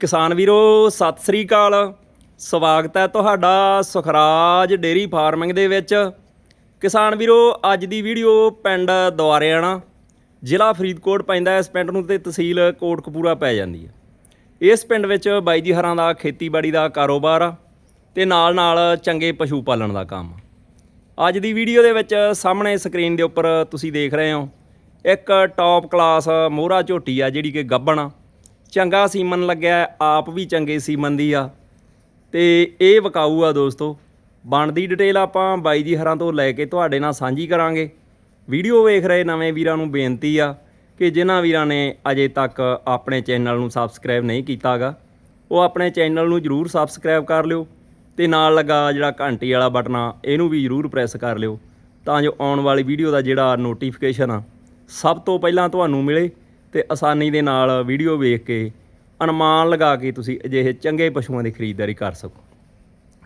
ਕਿਸਾਨ ਵੀਰੋ, ਸਤਿ ਸ੍ਰੀ ਅਕਾਲ। ਸਵਾਗਤ ਹੈ ਤੁਹਾਡਾ ਸੁਖਰਾਜ ਡੇਰੀ ਫਾਰਮਿੰਗ ਦੇ ਵਿੱਚ। ਕਿਸਾਨ ਵੀਰੋ, ਅੱਜ ਦੀ ਵੀਡੀਓ ਪਿੰਡ ਦੁਆਰਿਆਣਾ, ਜ਼ਿਲ੍ਹਾ ਫਰੀਦਕੋਟ ਪੈਂਦਾ ਇਸ ਪਿੰਡ ਨੂੰ ਤੇ ਤਹਿਸੀਲ ਕੋਟਕਪੂਰਾ ਪੈ ਜਾਂਦੀ ਹੈ। ਇਸ ਪਿੰਡ ਵਿੱਚ ਬਾਈ ਜੀ ਹਰਾਂ ਦਾ ਖੇਤੀਬਾੜੀ ਦਾ ਕਾਰੋਬਾਰ ਆ ਤੇ ਨਾਲ ਨਾਲ ਚੰਗੇ ਪਸ਼ੂ ਪਾਲਣ ਦਾ ਕੰਮ ਅੱਜ ਦੀ ਵੀਡੀਓ ਦੇ ਵਿੱਚ ਸਾਹਮਣੇ ਸਕਰੀਨ ਦੇ ਉੱਪਰ ਤੁਸੀਂ ਦੇਖ ਰਹੇ ਹੋ, ਇੱਕ ਟੌਪ ਕਲਾਸ ਮੋਹਰਾ ਝੋਟੀ ਆ ਜਿਹੜੀ ਕਿ ਗੱਬਣ ਆ। ਚੰਗਾ ਸੀਮਨ ਲੱਗਿਆ, ਆਪ ਵੀ ਚੰਗੇ ਸੀਮਨ ਦੀ ਆ। ਤੇ ਇਹ ਵਿਕਾਊ ਆ ਦੋਸਤੋ, ਬਣਦੀ ਡਿਟੇਲ ਆਪਾਂ ਬਾਈ ਜੀ ਹਰਾਂ ਤੋਂ ਲੈ ਕੇ ਤੁਹਾਡੇ ਨਾਲ ਸਾਂਝੀ ਕਰਾਂਗੇ। ਵੀਡੀਓ ਵੇਖ ਰਹੇ ਨਵੇਂ ਵੀਰਾਂ ਨੂੰ ਬੇਨਤੀ ਆ ਕਿ ਜਿਨ੍ਹਾਂ ਵੀਰਾਂ ਨੇ ਅਜੇ ਤੱਕ ਆਪਣੇ ਚੈਨਲ ਨੂੰ ਸਬਸਕ੍ਰਾਈਬ ਨਹੀਂ ਕੀਤਾਗਾ, ਉਹ ਆਪਣੇ ਚੈਨਲ ਨੂੰ ਜਰੂਰ ਸਬਸਕ੍ਰਾਈਬ ਕਰ ਲਿਓ ਤੇ ਨਾਲ ਲੱਗਾ ਜਿਹੜਾ ਘੰਟੀ ਵਾਲਾ ਬਟਨ ਆ, ਇਹਨੂੰ ਵੀ ਜਰੂਰ ਪ੍ਰੈਸ ਕਰ ਲਿਓ ਤਾਂ ਜੋ ਆਉਣ ਵਾਲੀ ਵੀਡੀਓ ਦਾ ਜਿਹੜਾ ਨੋਟੀਫਿਕੇਸ਼ਨ ਆ, ਸਭ ਤੋਂ ਪਹਿਲਾਂ ਤੁਹਾਨੂੰ ਮਿਲੇ। ਤੇ ਆਸਾਨੀ ਦੇ ਨਾਲ ਵੀਡੀਓ ਵੇਖ ਕੇ ਅਨੁਮਾਨ ਲਗਾ ਕੇ ਤੁਸੀਂ ਅਜਿਹੇ ਚੰਗੇ ਪਸ਼ੂਆਂ ਦੀ ਖਰੀਦਦਾਰੀ ਕਰ ਸਕੋ।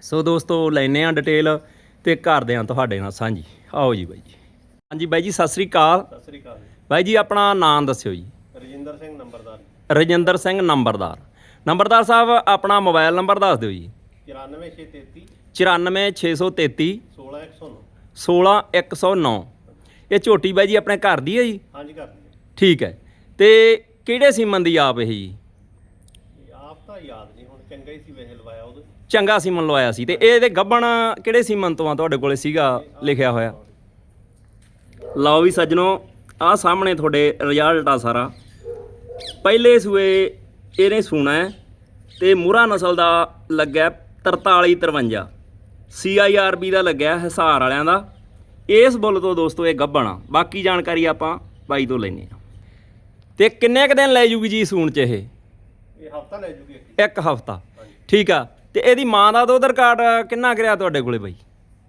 ਸੋ ਦੋਸਤੋ ਲੈਨੇ ਆ ਡਿਟੇਲ ਤੇ ਕਰਦੇ ਆ ਤੁਹਾਡੇ ਨਾਲ ਸਾਂਝੀ। ਆਓ ਜੀ ਬਾਈ ਜੀ। ਹਾਂਜੀ ਬਾਈ ਜੀ ਸਤਿ ਸ੍ਰੀ ਅਕਾਲ। ਸਤਿ ਸ੍ਰੀ ਅਕਾਲ ਬਾਈ ਜੀ ਆਪਣਾ ਨਾਮ ਦੱਸਿਓ ਜੀ। ਰਜਿੰਦਰ ਸਿੰਘ ਨੰਬਰਦਾਰ ਰਜਿੰਦਰ ਸਿੰਘ ਨੰਬਰਦਾਰ। ਨੰਬਰਦਾਰ ਸਾਹਿਬ ਆਪਣਾ ਮੋਬਾਈਲ ਨੰਬਰ ਦੱਸ ਦਿਓ ਜੀ। 94633 94633 16109 16109 ਇਹ ਝੋਟੀ ਬਾਈ ਜੀ ਆਪਣੇ ਘਰ ਦੀ ਹੈ ਜੀ? ਹਾਂਜੀ ਕਰ ਦਿਓ ਠੀਕ ਹੈ। ਤੇ ਕਿਹੜੇ ਸੀਮਨ ਦੀ ਆਪ ਇਹ ਜੀ? ਆਪ ਤਾਂ ਯਾਦ ਨਹੀਂ ਹੁਣ ਚੰਗਾ ਹੀ ਸੀ ਵੇਹ ਲਵਾਇਆ ਉਹਦੇ। ਚੰਗਾ ਸੀਮਨ ਲਵਾਇਆ ਸੀ ਤੇ ਇਹਦੇ ਗੱਬਣ ਕਿਹੜੇ ਸੀਮਨ ਤੋਂ ਆ ਤੁਹਾਡੇ ਕੋਲੇ ਸੀਗਾ ਲਿਖਿਆ ਹੋਇਆ? ਲਓ ਵੀ ਸੱਜਣੋ ਆਹ ਸਾਹਮਣੇ ਤੁਹਾਡੇ ਰਿਜ਼ਲਟ ਆ ਸਾਰਾ। ਪਹਿਲੇ ਸੂਏ ਇਹਨੇ ਸੂਣਾ ਹੈ ਤੇ ਮੁਰਾ ਨਸਲ ਦਾ ਲੱਗਿਆ 43 53 CIRB ਦਾ ਲੱਗਿਆ ਹਿਸਾਰ ਵਾਲਿਆਂ ਦਾ। ਇਸ ਬੁੱਲ ਤੋਂ ਦੋਸਤੋ ਇਹ ਗੱਬਣ ਆ। ਬਾਕੀ ਜਾਣਕਾਰੀ ਆਪਾਂ ਬਾਈ ਤੋਂ ਲੈਨੇ ਆ ਤੇ ਕਿੰਨੇ ਕ ਦਿਨ ਲੈ ਜੂਗੀ ਜੀ ਸੂਣ ਚ ਇਹ? ਇਹ ਹਫਤਾ ਲੈ ਜੂਗੀ ਇੱਕ ਹਫਤਾ। ਠੀਕ ਆ। ਤੇ ਇਹਦੀ ਮਾਂ ਦਾ ਦੁੱਧ ਰਿਕਾਰਡ ਕਿੰਨਾ ਕਰਿਆ ਤੁਹਾਡੇ ਕੋਲੇ ਬਾਈ?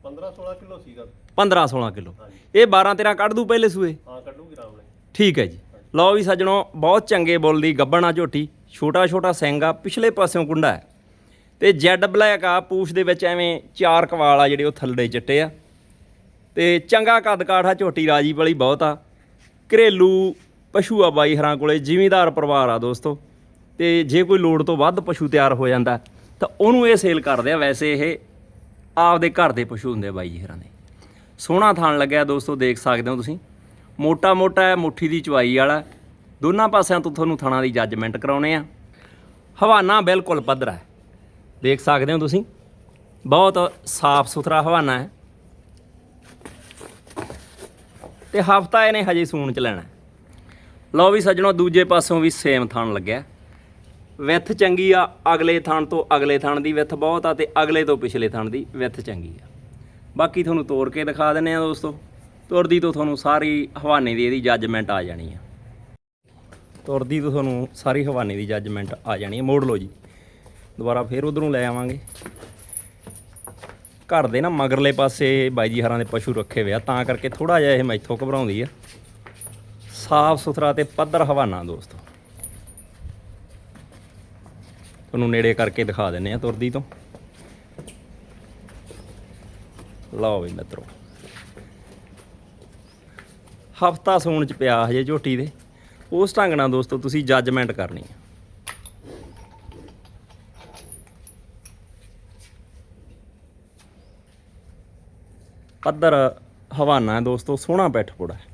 15 16 ਕਿਲੋ ਸੀਗਾ। 15 16 ਕਿਲੋ। ਇਹ 12 13 ਕੱਢ ਦੂ ਪਹਿਲੇ ਸੂਏ? ਹਾਂ ਕੱਢੂਗੀ ਆਰਾਮ ਨਾਲ ਠੀਕ ਹੈ ਜੀ। ਲਓ ਵੀ ਸੱਜਣੋ ਬਹੁਤ ਚੰਗੇ ਬੁੱਲ ਦੀ ਗੱਬਣਾ ਝੋਟੀ। ਛੋਟਾ ਛੋਟਾ ਸਿੰਘ ਆ ਪਿਛਲੇ ਪਾਸਿਓਂ ਕੁੰਡਾ ਹੈ। ਤੇ ਜੈਡ ਬਲੈਕ ਆ ਪੂਛ ਦੇ ਵਿੱਚ ਐਵੇਂ ਚਾਰ ਕਵਾਲ ਆ ਜਿਹੜੇ ਉਹ ਥੱਲੇ ਚਿੱਟੇ ਆ। ਤੇ ਚੰਗਾ ਕੱਦ ਕਾਠਾ ਝੋਟੀ ਰਾਜੀ ਵਾਲੀ ਬਹੁਤ ਆ। ਘਰੇਲੂ ਪਸ਼ੂ ਆ ਬਾਈ ਹਰਾਂ ਕੋਲੇ, ਜ਼ਿਮੀਂਦਾਰ ਪਰਿਵਾਰ ਆ ਦੋਸਤੋ। ਤੇ ਜੇ ਕੋਈ ਲੋੜ ਤੋਂ ਵੱਧ ਪਸ਼ੂ ਤਿਆਰ ਹੋ ਜਾਂਦਾ, ਤਾਂ ਉਹਨੂੰ ਇਹ ਸੇਲ ਕਰਦੇ ਆ ਵੈਸੇ ਇਹ ਆਪਦੇ ਘਰ ਦੇ ਪਸ਼ੂ ਹੁੰਦੇ ਆ ਬਾਈ ਜੀ ਹਰਾਂ ਦੇ। ਸੋਹਣਾ ਥਾਣ ਲੱਗਿਆ ਦੋਸਤੋ, ਦੇਖ ਸਕਦੇ ਹੋ ਤੁਸੀਂ। ਮੋਟਾ ਮੋਟਾ ਹੈ, ਮੁੱਠੀ ਦੀ ਚਵਾਈ ਵਾਲਾ। ਦੋਨਾਂ ਪਾਸਿਆਂ ਤੋਂ ਤੁਹਾਨੂੰ ਥਾਣਾ ਦੀ ਜੱਜਮੈਂਟ ਕਰਾਉਣੇ ਆ। ਹਵਾਨਾ ਬਿਲਕੁਲ ਪੱਧਰਾ ਹੈ। ਦੇਖ ਸਕਦੇ ਹੋ ਤੁਸੀਂ। ਬਹੁਤ ਸਾਫ਼ ਸੁਥਰਾ ਹਵਾਨਾ ਹੈ। ਤੇ ਹਫਤਾ ਇਹਨੇ ਹਜੇ ਸੂਣ ਚ ਲੈਣਾ ਲਓ ਵੀ ਸੱਜਣੋ, ਦੂਜੇ ਪਾਸੋਂ ਵੀ ਸੇਮ ਥਾਣ ਲੱਗਿਆ। ਵਿੱਥ ਚੰਗੀ ਆ, ਅਗਲੇ ਥਾਣ ਤੋਂ ਅਗਲੇ ਥਾਣ ਦੀ ਵਿੱਥ ਬਹੁਤ ਆ ਤੇ ਅਗਲੇ ਤੋਂ ਪਿਛਲੇ ਥਾਣ ਦੀ ਵਿੱਥ ਚੰਗੀ ਆ। ਬਾਕੀ ਤੁਹਾਨੂੰ ਤੋੜ ਕੇ ਦਿਖਾ ਦਿੰਨੇ ਆ ਦੋਸਤੋ। ਤੁਰਦੀ ਤੋਂ ਤੁਹਾਨੂੰ ਸਾਰੀ ਹਵਾਨੇ ਦੀ ਇਹਦੀ ਜੱਜਮੈਂਟ ਆ ਜਾਣੀ ਆ। ਤੁਰਦੀ ਤੋਂ ਤੁਹਾਨੂੰ ਸਾਰੀ ਹਵਾਨੇ ਦੀ ਜੱਜਮੈਂਟ ਆ ਜਾਣੀ ਹੈ ਮੋੜ ਲਓ ਜੀ। ਦੁਬਾਰਾ ਫੇਰ ਉਧਰੋਂ ਲੈ ਆਵਾਂਗੇ। ਘਰ ਦੇ ਨਾ ਮਗਰਲੇ ਪਾਸੇ ਬਾਈ ਜੀ ਹਰਾਂ ਦੇ ਪਸ਼ੂ ਰੱਖੇ ਹੋਏ ਆ, ਤਾਂ ਕਰਕੇ ਥੋੜਾ ਜਿਹਾ ਇਹ ਮੈਥੋਂ ਘਬਰਾਉਂਦੀ ਆ। ਸਾਫ਼ ਸੁਥਰਾ ਤੇ ਪੱਧਰ ਹਵਾਨਾ ਦੋਸਤੋ। ਤੁਹਾਨੂੰ ਨੇੜੇ ਕਰਕੇ ਦਿਖਾ ਦਿੰਨੇ ਆ ਤੁਰਦੀ ਤੋਂ। ਲਓ ਵੀ ਮਿੱਤਰੋ। ਹਫਤਾ ਸੂਣ ਚ ਪਿਆ ਹਜੇ ਝੋਟੀ ਦੇ। ਉਸ ਢੰਗ ਨਾਲ ਦੋਸਤੋ ਤੁਸੀਂ ਜੱਜਮੈਂਟ ਕਰਨੀ ਹੈ ਪੱਧਰ ਹਵਾਨਾ ਦੋਸਤੋ ਸੋਹਣਾ ਬੈਠ ਪੋੜਾ। ਲੈ ਇੱਕ 15 ਹੈ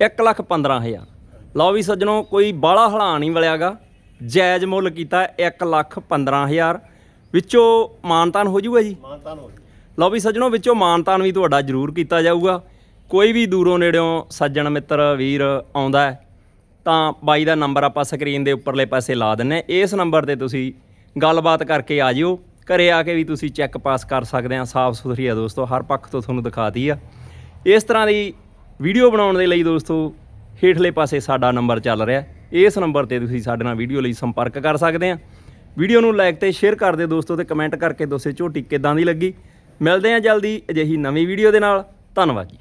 1 ਲੱਖ 15000 ਲਓ ਵੀ ਸੱਜਣੋ ਕੋਈ ਬਾਹਲਾ ਹਲਾ ਨਹੀਂ ਵਲਿਆਗਾ ਜਾਇਜ਼ ਮੁੱਲ ਕੀਤਾ 1 ਲੱਖ 15000 ਵਿੱਚੋਂ ਮਾਨਤਾਨ ਹੋ ਜਾਊਗਾ ਜੀ? ਮਾਨਤਾਨ ਹੋ ਲਓ ਵੀ ਸੱਜਣੋ ਵਿੱਚੋਂ ਮਾਨਤਾਨ ਵੀ ਤੁਹਾਡਾ ਜ਼ਰੂਰ ਕੀਤਾ ਜਾਊਗਾ। ਕੋਈ ਵੀ ਦੂਰੋਂ ਨੇੜਿਓਂ ਸੱਜਣ ਮਿੱਤਰ ਵੀਰ ਆਉਂਦਾ ਤਾਂ ਬਾਈ ਦਾ ਨੰਬਰ ਆਪਾਂ ਸਕਰੀਨ ਦੇ ਉੱਪਰਲੇ ਪਾਸੇ ਲਾ ਦਿੰਨੇ ਇਸ ਨੰਬਰ ਤੇ ਤੁਸੀਂ ਗੱਲਬਾਤ ਕਰਕੇ ਆ ਜਿਓ। ਘਰੇ ਆ ਕੇ ਵੀ ਤੁਸੀਂ ਚੈੱਕ ਪਾਸ ਕਰ ਸਕਦੇ ਆ ਸਾਫ਼ ਸੁਥਰੀ ਆ ਦੋਸਤੋ ਹਰ ਪੱਖ ਤੋਂ ਤੁਹਾਨੂੰ ਦਿਖਾਤੀ ਆ। ਇਸ ਤਰ੍ਹਾਂ ਦੀ ਵੀਡੀਓ ਬਣਾਉਣ ਦੇ ਲਈ ਦੋਸਤੋ, ਹੇਠਲੇ ਪਾਸੇ ਸਾਡਾ ਨੰਬਰ ਚੱਲ ਰਿਹਾ ਇਸ ਨੰਬਰ ਤੇ ਤੁਸੀਂ ਸਾਡੇ ਨਾਲ ਵੀਡੀਓ ਲਈ ਸੰਪਰਕ ਕਰ ਸਕਦੇ ਆ ਵੀਡੀਓ ਨੂੰ ਲਾਈਕ ਤੇ ਸ਼ੇਅਰ ਕਰ ਦਿਓ ਦੋਸਤੋ ਤੇ ਕਮੈਂਟ ਕਰਕੇ ਦੱਸਿਓ ਝੋਟੀ ਕਿਦਾਂ ਦੀ ਲੱਗੀ। ਮਿਲਦੇ ਆ ਜਲਦੀ ਅਜਿਹੀ ਨਵੀਂ ਵੀਡੀਓ ਦੇ ਨਾਲ। ਧੰਨਵਾਦ ਜੀ।